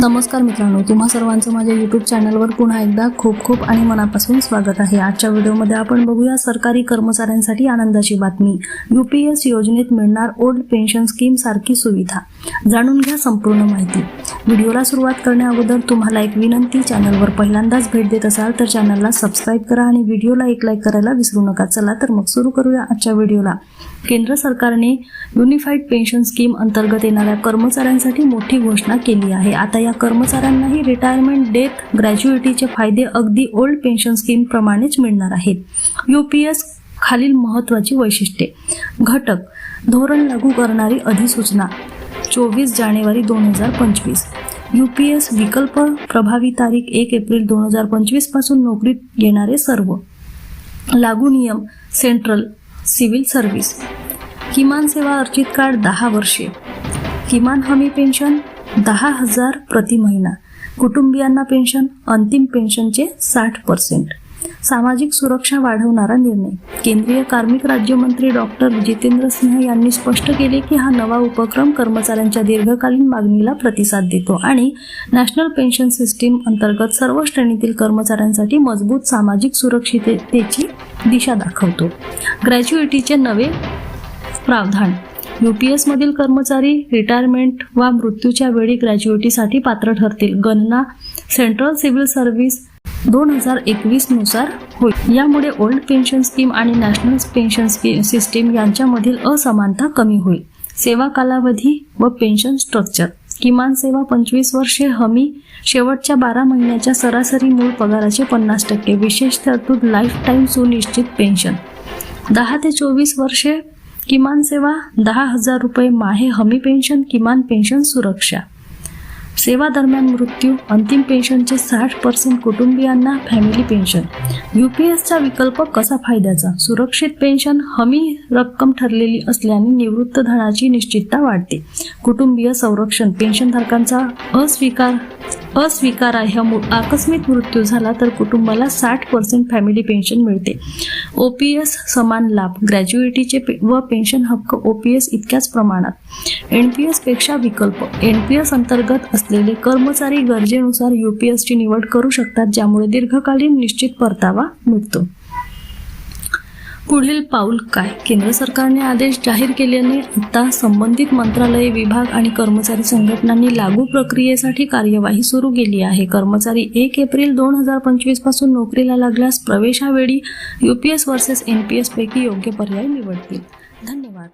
नमस्कार मित्रांनो तुम्हा सर्वांचं माझ्या यूट्यूब चॅनलवर पुन्हा एकदा खूप खूप आणि मनापासून स्वागत आहे. आजच्या व्हिडिओमध्ये आपण बघूया सरकारी कर्मचाऱ्यांसाठी आनंदाची बातमी. यू पी एस योजनेत मिळणार ओल्ड पेन्शन स्कीम सारखी सुविधा. जाणून घ्या संपूर्ण माहिती. व्हिडिओला सुरुवात करण्याअगोदर तुम्हाला एक विनंती चॅनलवर पहिल्यांदाच भेट देत असाल तर चॅनलला सबस्क्राईब करा आणि व्हिडिओला एक लाईक करायला विसरू नका. चला तर मग सुरू करूया आजच्या व्हिडिओला. केंद्र सरकारने युनिफाईड पेन्शन स्कीम अंतर्गत येणाऱ्या कर्मचाऱ्यांसाठी मोठी घोषणा केली आहे. आता या कर्मचाऱ्यांनाही रिटायरमेंट डेथ ग्रॅज्युएटीचे फायदे अगदी ओल्ड पेन्शन स्कीम प्रमाणेच मिळणार आहेत. यू पी एस खालील महत्त्वाची वैशिष्ट्ये. घटक. धोरण लागू करणारी अधिसूचना. चोवीस जानेवारी दोन हजार पंचवीस. यू पी एस विकल्प प्रभावी तारीख एक एप्रिल दोन हजार पंचवीसपासून नोकरीत येणारे सर्व. लागू नियम. Central civil service. किमान सेवा अर्जित काळ दहा वर्षे. किमान हमी पेन्शन दहा हजार प्रति महिना. कुटुंबियांना पेन्शन अंतिम पेन्शनचे साठ पर्सेंट. सामाजिक सुरक्षा वाढवणारा निर्णय. केंद्रीय कार्मिक राज्यमंत्री डॉक्टर जितेंद्र सिंह यांनी स्पष्ट केले की हा नवा उपक्रम कर्मचाऱ्यांच्या दीर्घकालीन मागणीला प्रतिसाद देतो आणि नॅशनल पेन्शन सिस्टीम अंतर्गत सर्व श्रेणीतील कर्मचाऱ्यांसाठी मजबूत सामाजिक सुरक्षिततेची दिशा दाखवतो. ग्रॅज्युएटीचे नवे प्रावधान. यू पी एसमधील कर्मचारी रिटायरमेंट वा मृत्यूच्या वेळी ग्रॅज्युएटीसाठी पात्र ठरतील. गणना सेंट्रल सिव्हिल सर्व्हिस दोन हजार एकवीसनुसार होईल. यामुळे ओल्ड पेन्शन स्कीम आणि नॅशनल पेन्शन स्की सिस्टीम यांच्यामधील असमानता कमी होईल. सेवा कालावधी व पेन्शन स्ट्रक्चर किमान सेवा पंचवीस वर्षे हमी शेवटच्या बारा महिन्याच्या सरासरी मूळ पगाराचे पन्नास टक्के विशेष तरतूद लाईफ टाईम सुनिश्चित पेन्शन दहा ते चोवीस वर्षे किमान सेवा दहा हजार रुपये माहे हमी पेन्शन किमान पेन्शन सुरक्षा. सेवा दरम्यान मृत्यू अंतिम पेन्शनचे साठ पर्सेंट कुटुंबियांना फॅमिली पेन्शन यू पी एसचा विकल्प कसा फायद्याचा? सुरक्षित पेन्शन हमी रक्कम ठरलेली असल्याने निवृत्त धनाची निश्चितता वाढते. कुटुंबीय संरक्षण पेन्शनधारकांचा अस्वीकार अस्वीकारार्ह आकस्मिक मृत्यू झाला तर कुटुंबाला साठ पर्सेंट फॅमिली पेन्शन मिळते. ओ पी एस समान लाभ ग्रॅज्युएटीचे पे- व पेन्शन हक्क ओ पी एस इतक्याच प्रमाणात. एन पी एसपेक्षा विकल्प एन पी एस अंतर्गत असलेले कर्मचारी गरजेनुसार यू पी एसची निवड करू शकतात ज्यामुळे दीर्घकालीन निश्चित परतावा मिळतो. पुढील पाऊल काय? केंद्र सरकारने आदेश जाहीर केल्याने आता संबंधित मंत्रालय विभाग आणि कर्मचारी संघटनांनी लागू प्रक्रियेसाठी कार्यवाही सुरू केली आहे. कर्मचारी एक एप्रिल दोन हजार पंचवीसपासून नोकरीला लागल्यास प्रवेशावेळी U P S versus N P S पैकी योग्य पर्याय निवडतील. धन्यवाद.